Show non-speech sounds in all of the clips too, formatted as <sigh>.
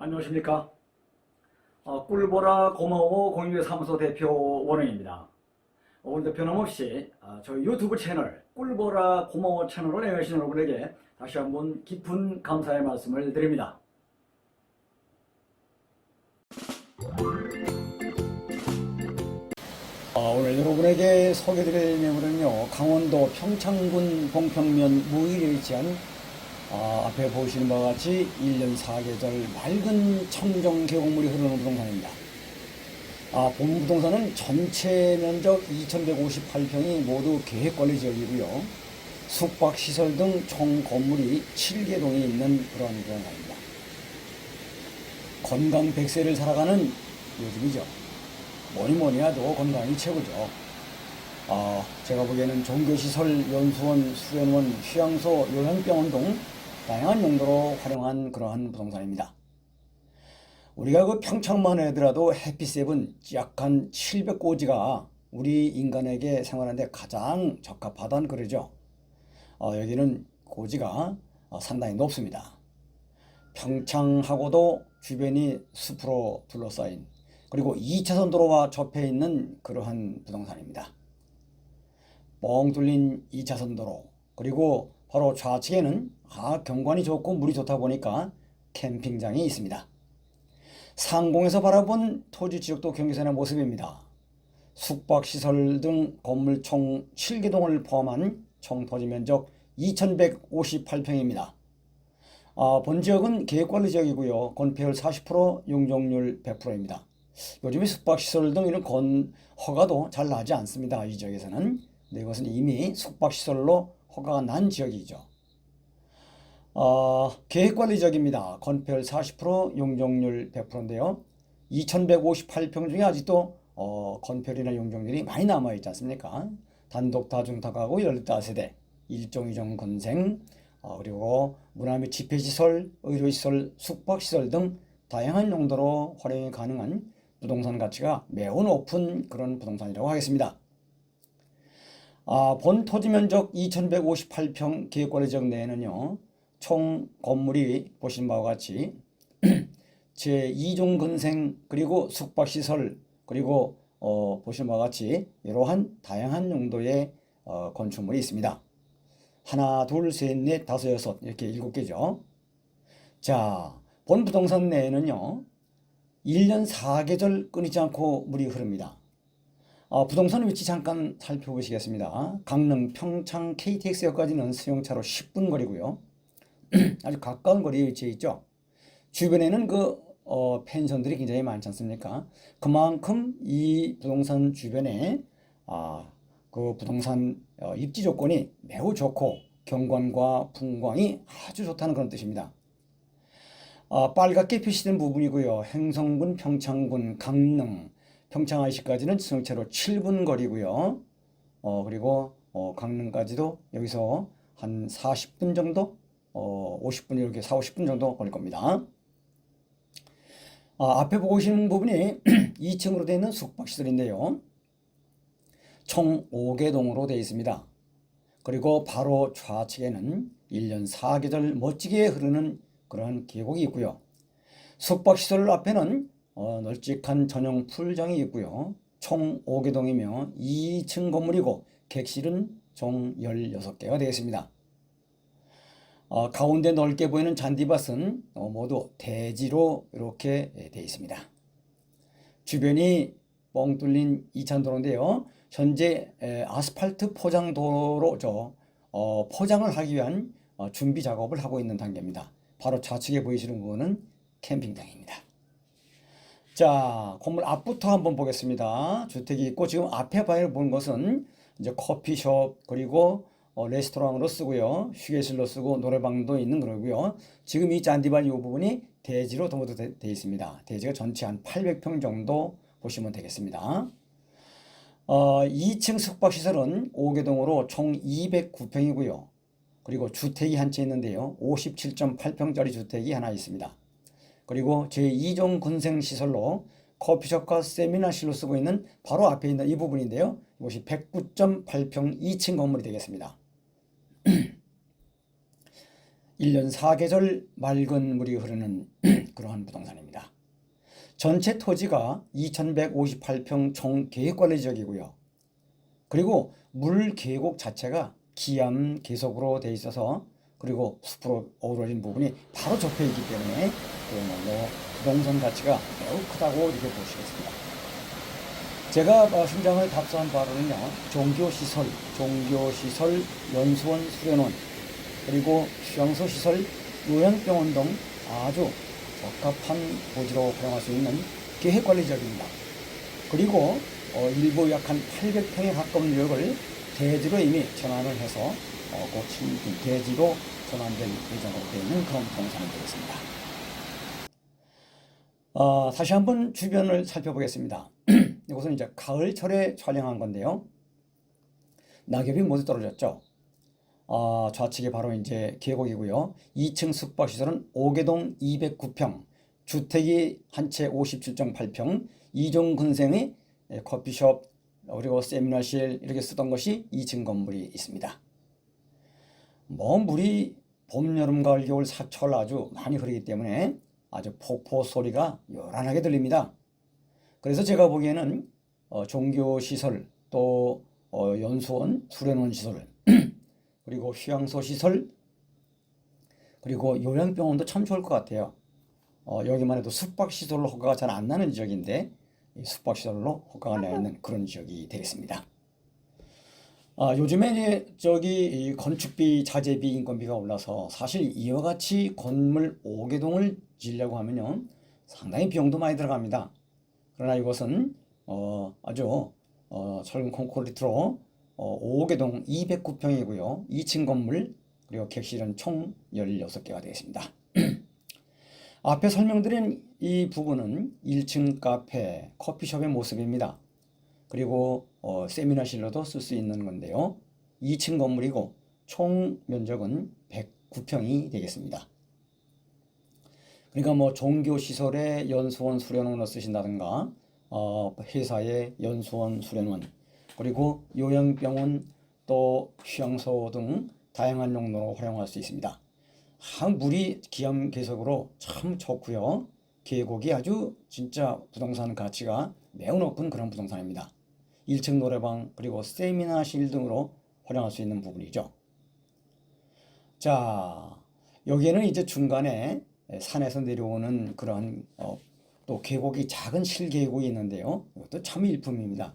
안녕하십니까. 어, 꿀보라 고마워 공유회 사무소 대표 원영입니다. 오늘도 변함없이 어, 저희 유튜브 채널 꿀보라 고마워 채널을 애용하시는 여러분에게 다시 한번 깊은 감사의 말씀을 드립니다. 어, 오늘 여러분에게 소개드릴 내용은요 강원도 평창군 봉평면 무의리에 위치한 아, 앞에 보시는 바와 같이 1년 4계절 맑은 청정 계곡물이 흐르는 부동산입니다. 아, 본 부동산은 전체 면적 2,158평이 모두 계획관리 지역이고요. 숙박시설 등 총 건물이 7개 동에 있는 그런 부동산입니다. 건강 100세를 살아가는 요즘이죠. 뭐니 뭐니 해도 건강이 최고죠. 아, 제가 보기에는 종교시설, 연수원, 수련원, 휴양소, 요양병원 등 다양한 용도로 활용한 그러한 부동산입니다. 우리가 그 평창만 해더라도 햇빛셉은 약한 700고지가 우리 인간에게 생활하는데 가장 적합하다는 그러죠. 어, 여기는 고지가 어, 상당히 높습니다. 평창하고도 주변이 숲으로 둘러싸인 그리고 2차선 도로와 접해 있는 그러한 부동산입니다. 뻥 뚫린 2차선 도로 그리고 바로 좌측에는 아 경관이 좋고 물이 좋다 보니까 캠핑장이 있습니다. 상공에서 바라본 토지 지역도 경계선의 모습입니다. 숙박시설 등 건물 총 7개 동을 포함한 총 토지 면적 2158평입니다. 아, 본 지역은 계획관리 지역이고요. 건폐율 40%, 용적률 100%입니다. 요즘에 숙박시설 등 이런 건 허가도 잘 나지 않습니다. 이 지역에서는. 근데 이것은 이미 숙박시설로 허가가 난 지역이죠. 어, 계획관리 지역입니다. 건폐율 40%, 용적률 100%인데요. 2158평 중에 아직도 어, 건폐율이나 용적률이 많이 남아있지 않습니까? 단독 다중다가구 15세대, 일종 이종 건생, 어, 그리고 문화 및 집회시설, 의료시설, 숙박시설 등 다양한 용도로 활용이 가능한 부동산 가치가 매우 높은 그런 부동산이라고 하겠습니다. 아, 본 토지 면적 2158평 계획관리 지역 내에는요, 총 건물이 보신 바와 같이 <clears throat> 제2종 건생 그리고 숙박시설 그리고 어, 보신 바와 같이 이러한 다양한 용도의 어, 건축물이 있습니다. 하나, 둘, 셋, 넷, 다섯, 여섯 이렇게 일곱 개죠. 자, 본 부동산 내에는요. 1년 4계절 끊이지 않고 물이 흐릅니다. 어, 부동산 위치 잠깐 살펴보시겠습니다. 강릉 평창 KTX역까지는 수용차로 10분 거리고요. <clears throat> 아주 가까운 거리에 위치해 있죠. 주변에는 그 어, 펜션들이 굉장히 많지 않습니까? 그만큼 이 부동산 주변에 아, 그 부동산 어, 입지 조건이 매우 좋고 경관과 풍광이 아주 좋다는 그런 뜻입니다. 아, 빨갛게 표시된 부분이고요. 행성군, 평창군, 강릉, 평창 IC까지는 수용차로 7분 거리고요. 어, 그리고 어, 강릉까지도 여기서 한 40분 정도 어, 50분 이렇게 4, 50분 정도 걸릴 겁니다. 아, 앞에 보고 계시는 부분이 <clears throat> 2층으로 되어 있는 숙박시설인데요. 총 5개 동으로 되어 있습니다. 그리고 바로 좌측에는 1년 4계절 멋지게 흐르는 그러한 계곡이 있고요. 숙박시설 앞에는 어, 널찍한 전용 풀장이 있고요. 총 5개 동이며 2층 건물이고 객실은 총 16개가 되겠습니다. 어, 가운데 넓게 보이는 잔디밭은 어, 모두 대지로 이렇게 되어 있습니다. 주변이 뻥 뚫린 2차선 도로인데요. 현재 에, 아스팔트 포장 도로죠. 어, 포장을 하기 위한 어, 준비 작업을 하고 있는 단계입니다. 바로 좌측에 보이시는 부분은 캠핑장입니다. 자, 건물 앞부터 한번 보겠습니다. 주택이 있고 지금 앞에 바위를 본 것은 이제 커피숍 그리고 어, 레스토랑으로 쓰고요. 휴게실로 쓰고 노래방도 있는 거고요. 지금 이 잔디밭 이 부분이 대지로 도모도 되어 있습니다. 대지가 전체 한 800평 정도 보시면 되겠습니다. 어, 2층 숙박시설은 5개동으로 총 209평이고요. 그리고 주택이 한 채 있는데요. 57.8평짜리 주택이 하나 있습니다. 그리고 제2종 건생시설로 커피숍과 세미나실로 쓰고 있는 바로 앞에 있는 이 부분인데요. 이것이 109.8평 2층 건물이 되겠습니다. <clears throat> 1년 4계절 맑은 물이 흐르는 <clears throat> 그러한 부동산입니다. 전체 토지가 2158평 총 계획관리 지역이고요. 그리고 물 계곡 자체가 기암 계속으로 돼 있어서 그리고 숲으로 어우러진 부분이 바로 접해 있기 때문에 그야말로 부동산 가치가 매우 크다고 이렇게 보시겠습니다. 제가 어, 현장을 답사한 바로는요, 종교시설, 종교시설, 연수원, 수련원, 그리고 휴양소시설, 요양병원 등 아주 적합한 고지로 활용할 수 있는 계획관리 지역입니다. 그리고 어, 일부 약 한 800평에 가까운 지역을 대지로 이미 전환을 해서 어, 고친 이 대지로 전환된 예정으로 되어 있는 그런 부동산이 되겠습니다. 어, 다시 한번 주변을 살펴보겠습니다. <clears throat> 이것은 이제 가을철에 촬영한 건데요. 낙엽이 모두 떨어졌죠. 아, 좌측이 바로 이제 계곡이고요. 2층 숙박시설은 오개동 209평, 주택이 한 채 57.8평, 이종 근생의 예, 커피숍, 그리고 세미나실 이렇게 쓰던 것이 2층 건물이 있습니다. 뭐 물이 봄, 여름, 가을, 겨울, 사철 아주 많이 흐르기 때문에 아주 폭포 소리가 요란하게 들립니다. 그래서 제가 보기에는 어, 종교 시설 또 어, 연수원, 수련원 시설 <clears throat> 그리고 휴양소 시설 그리고 요양병원도 참 좋을 것 같아요. 어, 여기만 해도 숙박 시설로 허가가 잘 안 나는 지역인데 이 숙박 시설로 허가가 나 있는 그런 지역이 되겠습니다. 아, 요즘에 이제 저기 이 건축비, 자재비, 인건비가 올라서 사실 이와 같이 건물 5개동을 지으려고 하면요 상당히 비용도 많이 들어갑니다. 그러나 이것은 어, 아주 어, 철근 콘크리트로 어, 5개동 209평이고요. 2층 건물 그리고 객실은 총 16개가 되겠습니다. <clears throat> 앞에 설명드린 이 부분은 1층 카페, 커피숍의 모습입니다. 그리고 어, 세미나실로도 쓸 수 있는 건데요. 2층 건물이고 총 면적은 109평이 되겠습니다. 그러니까 뭐 종교 시설에 연수원 수련원을 쓰신다든가 어, 회사의 연수원 수련원 그리고 요양병원 또 휴양소 등 다양한 용도로 활용할 수 있습니다. 아, 물이 기암 계석으로 참 좋고요. 계곡이 아주 진짜 부동산 가치가 매우 높은 그런 부동산입니다. 1층 노래방 그리고 세미나실 등으로 활용할 수 있는 부분이죠. 자, 여기에는 이제 중간에 산에서 내려오는 그런 어, 또 계곡이 작은 실계곡이 있는데요. 이것도 참 일품입니다.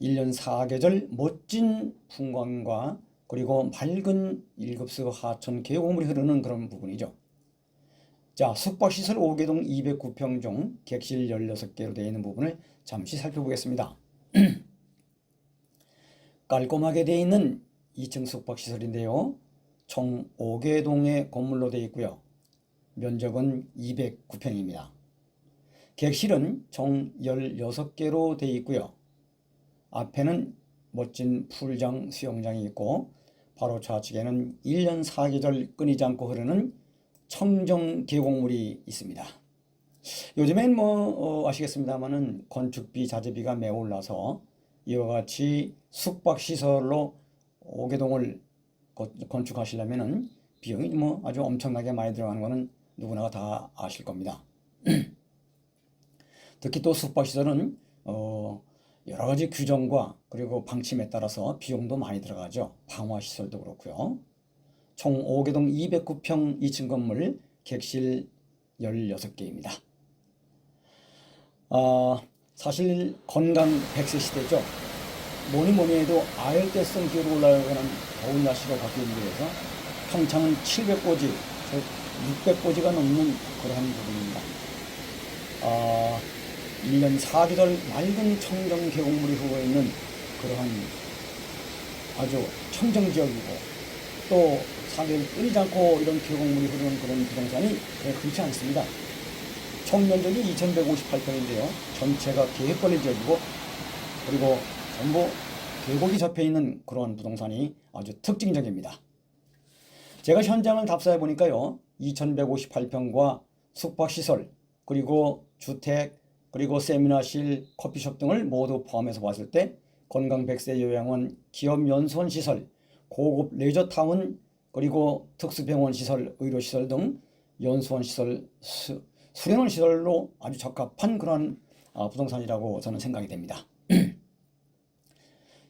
1년 4계절 멋진 풍광과 그리고 맑은 일급수 하천 계곡물이 흐르는 그런 부분이죠. 자, 숙박시설 5개동 209평 중 객실 16개로 되어 있는 부분을 잠시 살펴보겠습니다. <clears throat> 깔끔하게 되어 있는 2층 숙박시설인데요. 총 5개 동의 건물로 되어 있고요. 면적은 209평입니다. 객실은 총 16개로 되어 있고요. 앞에는 멋진 풀장 수영장이 있고 바로 좌측에는 1년 4계절 끊이지 않고 흐르는 청정 계곡물이 있습니다. 요즘엔 뭐 어, 아시겠습니다만은 건축비 자재비가 매우 올라서 이와 같이 숙박시설로 5개동을 건축하시려면은 비용이 뭐 아주 엄청나게 많이 들어가는 거는 누구나 다 아실 겁니다. <clears throat> 특히 또 숙박시설은 어, 여러 가지 규정과 그리고 방침에 따라서 비용도 많이 들어가죠. 방화시설도 그렇고요. 총 5개동 209평 2층 건물 객실 16개입니다. 아, 사실 건강 100세 시대죠. 뭐니 뭐니 해도 아열대성 기후로 올라가는 더운 날씨가 바뀌기 위해서 평창은 700고지, 600고지가 넘는 그러한 부분입니다. 아, 1년 4계절 맑은 청정 계곡물이 흐르고 있는 그러한 아주 청정 지역이고 또 4계절 끊이지 않고 이런 계곡물이 흐르는 그런 부동산이 그렇지 않습니다. 총 면적이 2158평인데요. 전체가 계획관리 지역이고 그리고 전부 계곡이 접해 있는 그런 부동산이 아주 특징적입니다. 제가 현장을 답사해 보니까요. 2158평과 숙박시설 그리고 주택 그리고 세미나실, 커피숍 등을 모두 포함해서 봤을 때 건강 백세 요양원, 기업 연수원 시설, 고급 레저타운, 그리고 특수병원 시설, 의료시설 등 연수원 시설, 수, 수련원 시설로 아주 적합한 그런 어, 부동산이라고 저는 생각이 됩니다.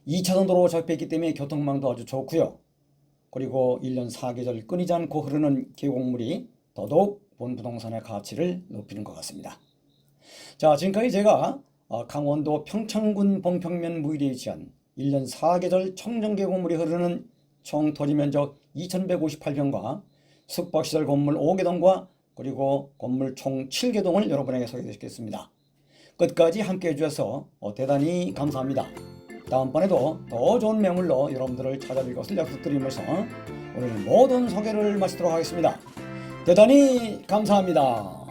2차선 도로 접해 있기 때문에 교통망도 아주 좋고요. 그리고 1년 4계절 끊이지 않고 흐르는 계곡물이 더더욱 본 부동산의 가치를 높이는 것 같습니다. 자, 지금까지 제가 어, 강원도 평창군 봉평면 무일에 위치한 1년 4계절 청정계곡물이 흐르는 총 토지 면적 2158평과 숙박시설 건물 5개 동과 그리고 건물 총 7개 동을 여러분에게 소개해드리겠습니다. 끝까지 함께 해주셔서 어, 대단히 감사합니다. 다음번에도 더 좋은 매물로 여러분들을 찾아뵐 것을 약속드리면서 오늘 모든 소개를 마치도록 하겠습니다. 대단히 감사합니다.